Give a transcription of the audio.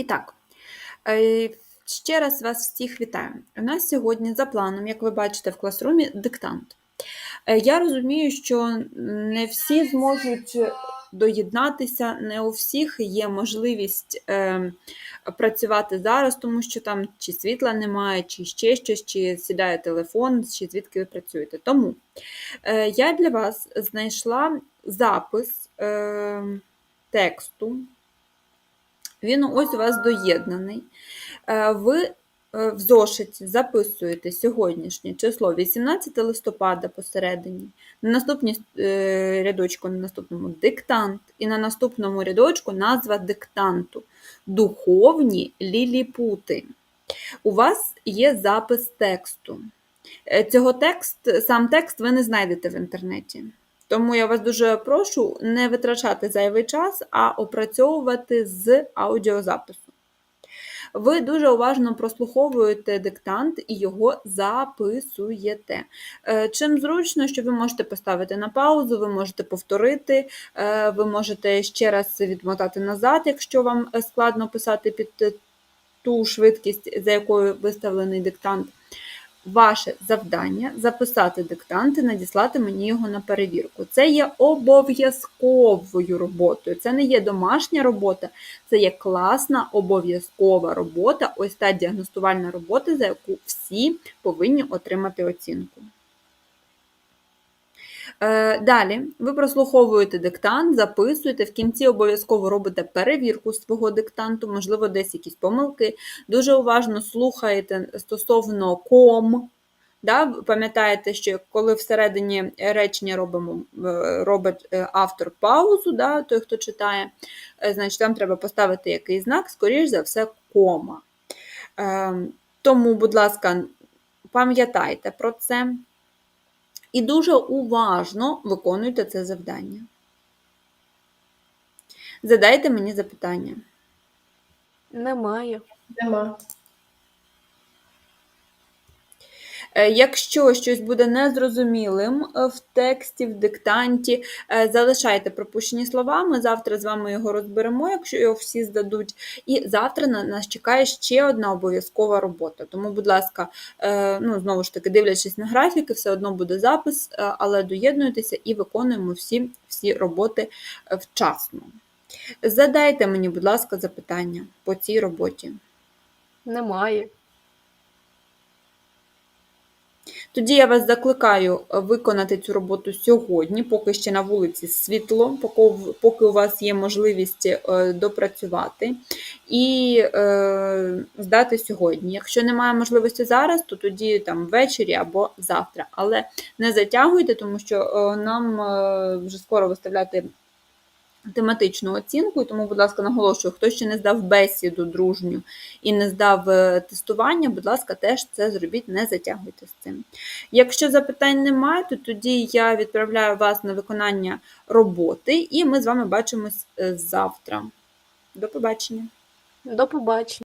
І так, е, ще раз вас всіх вітаю. У нас сьогодні за планом, як ви бачите в класрумі, диктант. Е, Я розумію, що не всі зможуть доєднатися, не у всіх є можливість е, працювати зараз, тому що там чи світла немає, чи ще щось, чи сідає телефон, чи звідки ви працюєте. Тому е, я для вас знайшла запис е, тексту. Він ось у вас доєднаний. Е, Ви е, в зошиті записуєте сьогоднішнє число 18 листопада посередині, на наступній е, рядочку, на наступному диктант, і на наступному рядочку назва диктанту Духовні ліліпути. У вас є запис тексту. Цього текст, сам текст ви не знайдете в інтернеті. Тому я вас дуже прошу не витрачати зайвий час, а опрацьовувати з аудіозапису. Ви дуже уважно прослуховуєте диктант і його записуєте. Е, Чим зручно, що ви можете поставити на паузу, ви можете повторити, е, ви можете ще раз відмотати назад, якщо вам е, складно писати під ту швидкість, за якою виставлений диктант. Ваше завдання записати диктант і надіслати мені його на перевірку. Це є обов'язковою роботою. Це не є домашня робота, це є класна обов'язкова робота. Ось та діагностувальна робота, за яку всі повинні отримати оцінку. Е, Далі ви прослуховуєте диктант, записуєте, в кінці обов'язково робите перевірку свого диктанту, можливо, десь якісь помилки. Дуже уважно слухаєте стосовно ком. Да? Пам'ятаєте, що коли всередині речення робимо, е, робить е, автор паузу, да? той, хто читає, значить там треба поставити якийсь знак, скоріш за все, кома. Е, Тому, будь ласка, пам'ятайте про це. І дуже уважно виконуйте це завдання. Задайте мені запитання. Немає. Нема. Е, Якщо щось буде незрозумілим е, в тексті, в диктанті, е, залишайте пропущені слова. Ми завтра з вами його розберемо, якщо його всі здадуть. І завтра на нас чекає ще одна обов'язкова робота. Тому, будь ласка, е, ну, знову ж таки, дивлячись на графіки, все одно буде запис, е, але доєднуйтеся і виконуємо всі, всі роботи е, вчасно. Задайте мені, будь ласка, запитання по цій роботі. Немає. Тоді я вас закликаю е, виконати цю роботу сьогодні, поки ще на вулиці світло, поки, у вас є можливість е, допрацювати, і е, здати сьогодні. Якщо немає можливості зараз, то тоді там ввечері або завтра. Але не затягуйте, тому що нам вже скоро виставляти тематичну оцінку, і тому, будь ласка, наголошую, хто ще не здав бесіду дружню і не здав е, тестування, будь ласка, теж це зробіть, не затягуйте з цим. Якщо запитань немає, то тоді я відправляю вас на виконання роботи, і ми з вами бачимось е, завтра. До побачення! До побачення.